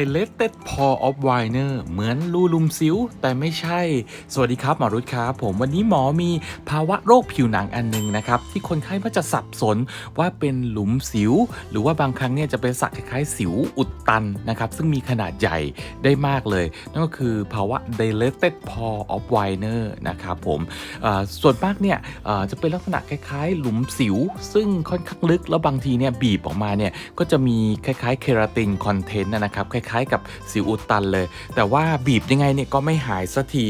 Dilated Pore of Winer เหมือนรูลุมสิวแต่ไม่ใช่ สวัสดีครับ หมอรุตครับ ผมวันนี้หมอมีภาวะโรคผิวหนังอันหนึงนะครับ ที่คนไข้มักจะสับสนว่าเป็นหลุมสิว หรือว่าบางครั้งเนี่ยจะเป็นสักคล้ายๆ สิวอุดตันนะครับ ซึ่งมีขนาดใหญ่ได้มากเลย นั่นก็คือภาวะ Dilated Pore of Winer นะครับผมส่วนมากเนี่ยจะเป็นลักษณะคล้ายๆ หลุมสิว ซึ่งค่อนข้างลึกแล้วบางทีเนี่ยบีบออกมาเนี่ยก็จะมีคล้ายๆเคราตินคอนเทนต์นะครับล้ายๆ กับสิวอุดตันเลย แต่ว่าบีบยังไงเนี่ยก็ไม่หายสักที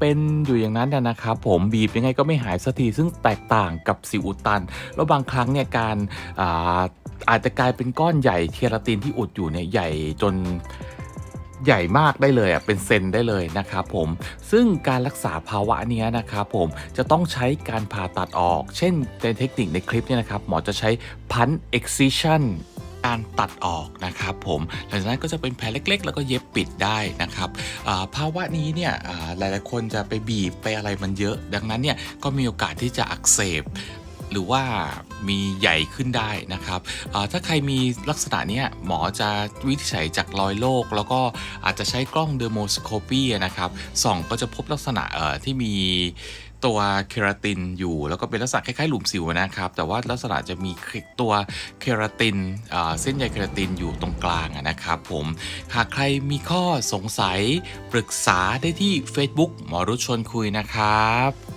เป็นอยู่อย่างนั้นนะครับผมบีบยังไงก็ไม่หายสักทีซึ่งแตกต่างกับสิวอุดตัน แล้วบางครั้งเนี่ยการอาอาจจะกลายเป็นก้อนใหญ่เคราตินที่อุดอยู่เนี่ยใหญ่จนใหญ่มากได้เลยอะเป็นเซนได้เลยนะครับผมซึ่งการรักษาภาวะนี้นะครับผมจะต้องใช้การผ่าตัดออก เช่นในเทคนิคในคลิปเนี่ยนะครับหมอจะใช้พัน excision ก การตัดออกนะครับผมหลังจากนั้นก็จะเป็นแผลเล็ก ๆ แล้วก็เย็บปิดได้นะครับภาวะนี้เนี่ยหลายๆคนจะไปบีบไปอะไรมันเยอะ ดังนั้นเนี่ยก็มีโอกาสที่จะอักเสบหรือว่ามีใหญ่ขึ้นได้นะครับ ถ้าใครมีลักษณะเนี้ยหมอจะวินิจฉัยจากรอยโรคแล้วก็อาจจะใช้กล้องเดอร์โมสโคปีนะครับส่องก็จะพบลักษณะที่มี ตัวเคราตินอยู่ แล้วก็เป็นลักษณะคล้ายๆหลุมสิวนะครับ แต่ว่าลักษณะจะมีตัวเคราตินเส้นใยเคราตินอยู่ตรงกลางนะครับผมหากใครมีข้อสงสัยปรึกษาได้ที่ Facebook หมอรุชชวนคุยนะครับ